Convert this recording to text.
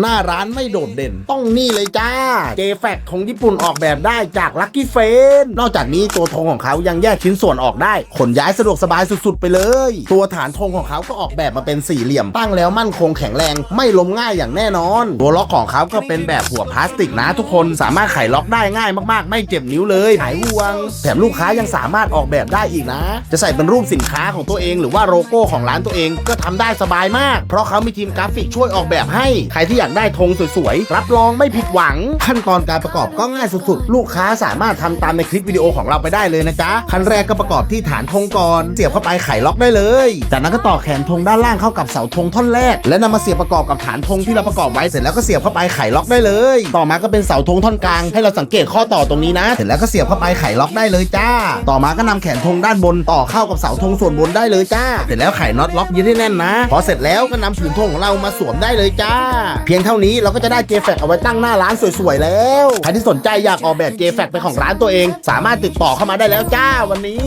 หน้าร้านไม่โดดเด่น ต้องนี่เลยจ้าเจแฟกของญี่ปุ่นออกแบบได้จากลั c กี้เฟนนอกจากนี้ตัวธงของเขายังแยกชิ้นส่วนออกได้ ขนย้ายสะดวกสบายสุดๆ ไปเลย ตัวฐานธงของเขาก็ออกแบบมาเป็นสี่เหลี่ยม ตั้งแล้วมั่นคงแข็งแรงไม่ล้มง่ายอย่างแน่นอน ตัวล็อกของเขาก็เป็นแบบหัวพลาสติกนะทุกคนสามารถไขล็อกได้ง่ายมากๆ ไม่เจ็บนิ้วเลยหายห่วง แถมลูกค้ายังสามารถออกแบบได้อีกนะ จะใส่เป็นรูปสินค้าของตัวเอง หรือว่าโลโก้ของร้านตัวเองก็ทำได้สบายมาก เพราะเขามีทีมกราฟิกช่วยออกแบบให้ใครที่อยากได้ธงสวยๆ รับรองไม่ผิดหวัง ขั้นตอนการประกอบก็ง่ายสุดๆ ลูกค้าสามารถทำตามในคลิปวิดีโอของเราไปได้เลยนะจ๊ะขั้นแรกก็ประกอบที่ฐานธงก่อนเสียบเข้าไปไขล็อกได้เลย จากนั้นก็ต่อแขนธงด้านล่างเข้ากับเสาธงท่อนแรก และนำมาเสียบประกอบกับฐานธงที่เราประกอบไว้เสร็จแล้วก็เสียบเข้าไปไขล็อกได้เลย ต่อมาก็เป็นเสาธงท่อนกลางให้เราสังเกตข้อต่อตรงนี้นะ เสร็จแล้วก็เสียบเข้าไปไขล็อกได้เลยจ้า ต่อมาก็นำแขนธงด้านบนต่อเข้ากับเสาธงส่วนบนได้เลยจ้า เสร็จแล้วไขน็อตล็อกยึดให้แน่นนะ พอเสร็จแล้วก็นำผืนธงของเรามาสวมได้เลยจ้าเพียงเท่านี้เราก็จะได้เจแฟกเอาไว้ตั้งหน้าร้านสวยๆแล้ว ใครที่สนใจอยากออกแบบเจแฟกเป็นของร้านตัวเอง สามารถติดต่อเข้ามาได้แล้วจ้าวันนี้